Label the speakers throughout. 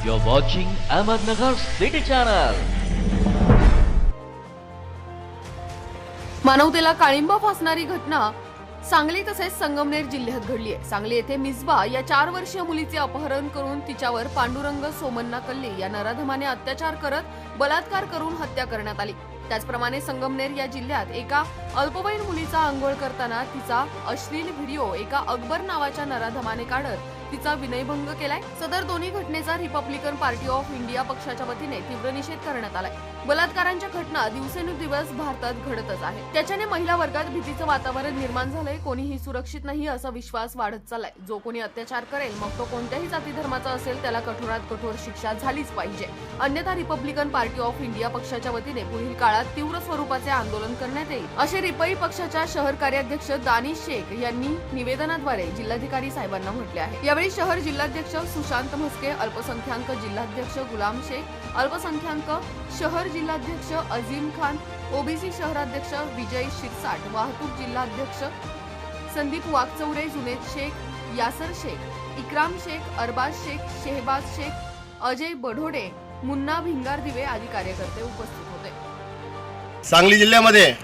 Speaker 1: You're watching Ahmednagar City Channel.
Speaker 2: मानवतेला काळिंबा फासणारी घटना सांगली तसेच संगमनेर जिल्ह्यात घडली आहे सांगली येथे मिसबा या चार वर्षीय मुलीचे अपहरण करून तिच्यावर पांडुरंग सोमन्ना कल्ले या नराधमाने अत्याचार करत बलात्कार करून हत्या करण्यात आली त्याचप्रमाणे संगमनेर या जिल्ह्यात एका अल्पवयीन मुलीचा आंघोळ करताना तिचा अश्लील व्हिडिओ एका अकबर नावाच्या नराधमाने काढत तिचा विनयभंग केलाय. सदर दोन्ही घटनेचा रिपब्लिकन पार्टी ऑफ इंडिया पक्षाच्या वतीने तीव्र निषेध करण्यात आलाय. बलात्कारांच्या घटना दिवसेंदिवस भारतात घडतच आहे त्याच्याने महिला वर्गात भीतीचं वातावरण निर्माण झालंय. कोणीही सुरक्षित नाही असा विश्वास वाढत चाललाय. जो कोणी अत्याचार करेल मग तो कोणत्याही जाती धर्माचा असेल त्याला कठोरात कठोर शिक्षा झालीच पाहिजे. अन्यथा रिपब्लिकन पार्टी ऑफ इंडिया पक्षाच्या वतीने पुढील काळात तीव्र स्वरूपाचे आंदोलन करण्यात येईल. असे रिपई पक्षाच्या शहर कार्याध्यक्ष दानिश शेख यांनी निवेदनाद्वारे जिल्हाधिकारी साहेबांना म्हटले आहे. यावेळी शहर जिल्हाध्यक्ष सुशांत म्हस्के अल्पसंख्याक जिल्हाध्यक्ष गुलाम शेख अल्पसंख्याक शहर जिल्हाध्यक्ष अझीम खान ओबीसी शहराध्यक्ष विजय शिरसाट वाहतूक जिल्हाध्यक्ष संदीप वाघचौरे जुनेद शेख यासर शेख इक्राम शेख अरबाज शेख शेहबाज शेख अजय बढोडे मुन्ना भिंगार दिवे आदी कार्यकर्ते उपस्थित होते.
Speaker 3: सांगली जिल्ह्यामध्ये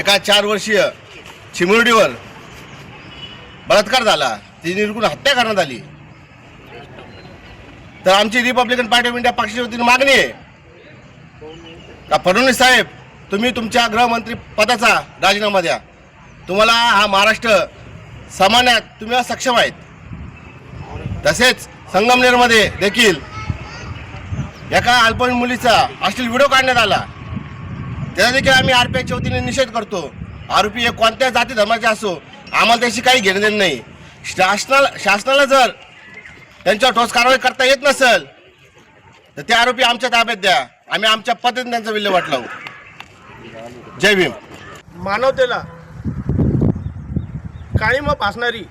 Speaker 3: एका चार वर्षीय चिमुरडीवर बलात्कार झाला. ती निर्गुण हत्या करण्यात आली. तर आमची रिपब्लिकन पार्टी ऑफ इंडिया पक्षाच्या वतीने मागणी आहे. का फडणवीस साहेब तुम्ही तुमच्या गृहमंत्री पदाचा राजीनामा द्या. तुम्हाला हा महाराष्ट्र सामान्यात तुम्ही सक्षम आहेत. तसेच संगमनेरमध्ये देखील एका अल्पवयीन मुलीचा अश्लील व्हिडिओ काढण्यात आला. त्याचा देखील आम्ही आर पी आयच्या वतीने निषेध करतो. आरोपी हे कोणत्या जाती धर्माचे असो आम्हाला त्याशी काही घेणं देणं नाही. शासनाला शासनाला जर त्यांच्यावर ठोस कारवाई करता येत नसेल तर ते आरोपी आमच्या ताब्यात द्या. आम्ही आमच्या पद्धतीने त्यांचा विल्हेवाट लावू. जय भीम.
Speaker 4: मानवतेला काळीमा फासणारी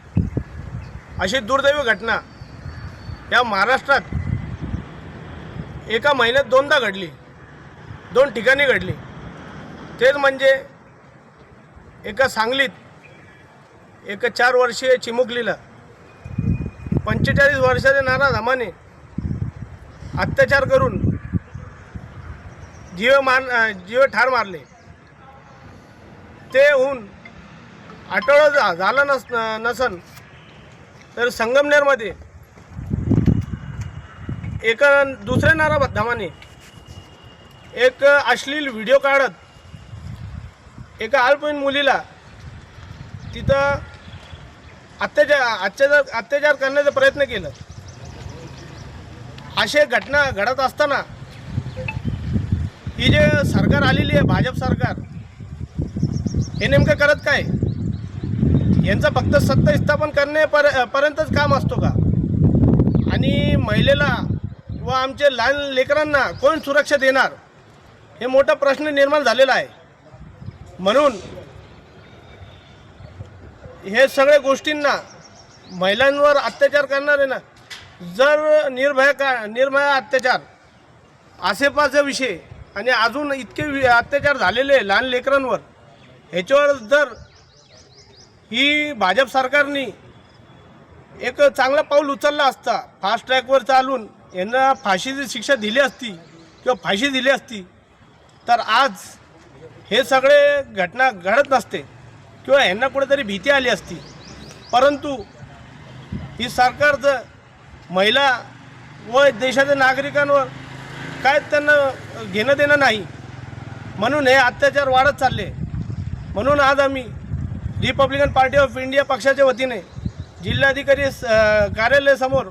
Speaker 4: अशी दुर्दैवी घटना या महाराष्ट्रात एका महिन्यात दोनदा घडली. दोन ठिकाणी घडली. तेच म्हणजे एका सांगलीत एक चार वर्षीय चिमुकलीला पंचेचाळीस वर्षाच्या नाना धामाने. अत्याचार करून जीव मान जीव ठार मारले. ते होऊन आठवडा झालं नस नसन. तर संगमनेरमध्ये एका दुसऱ्या नारा धामाने. एक अश्लील व्हिडिओ काढत एका अल्पवयीन मुलीला तिथं अत्याचार अत्याचार अत्याचार करण्याचा प्रयत्न केला. असे घटना घडत असताना ही जे सरकार आलेली आहे भाजप सरकार हे नेमकं करत काय? यांचं फक्त सत्ता स्थापन करणे पर पर्यंतच काम असतो का? आणि महिलेला व आमचे लहान लेकरांना कोण सुरक्षा देणार? हे मोठा प्रश्न निर्माण झालेला आहे. म्हणून हे सगळ्या गोष्टींना महिलांवर अत्याचार करणारे ना जर निर्भया का निर्भया अत्याचार आसेपासचा विषय आणि अजून इतके वि- अत्याचार झालेले लहान लेकरांवर ह्याच्यावर जर ही भाजप सरकारने एक चांगला पाऊल उचलला असता फास्ट ट्रॅकवर चालून यांना फाशीची शिक्षा दिली असती किंवा फाशी दिली असती तर आज हे सगळे घटना घडत नसते. किंवा यांना कुठेतरी भीती आली असती. परंतु ही सरकारचं महिला व देशाच्या नागरिकांवर काय त्यांना घेणं देणं नाही म्हणून हे अत्याचार वाढत चालले. म्हणून आज आम्ही रिपब्लिकन पार्टी ऑफ इंडिया पक्षाच्या वतीने जिल्हाधिकारी स- कार्यालयासमोर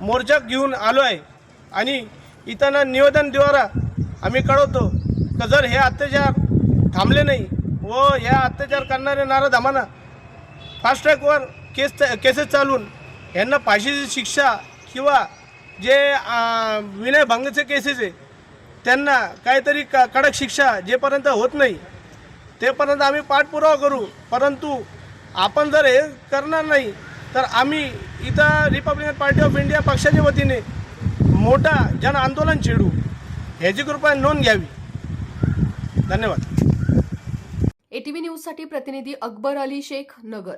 Speaker 4: मोर्चा घेऊन आलो आहे आणि इथं निवेदनद्वारा आम्ही कळवतो का जर हे अत्याचार थांबले नाही हो, व ह्या अत्याचार करणाऱ्या नाराधामांना फास्ट ट्रॅकवर केस केसेस चालून यांना फाशीची शिक्षा किंवा जे विनयभंगचे केसेस आहे त्यांना काहीतरी क कडक शिक्षा जेपर्यंत होत नाही तेपर्यंत आम्ही पाठपुरावा करू. परंतु आपण जर हे करणार नाही तर आम्ही इथं रिपब्लिकन पार्टी ऑफ इंडिया पक्षाच्या वतीने मोठा जन आंदोलन छेडू. ह्याची कृपया नोंद घ्यावी. धन्यवाद.
Speaker 2: एटीव्ही न्यूजसाठी प्रतिनिधी अकबर अली शेख नगर.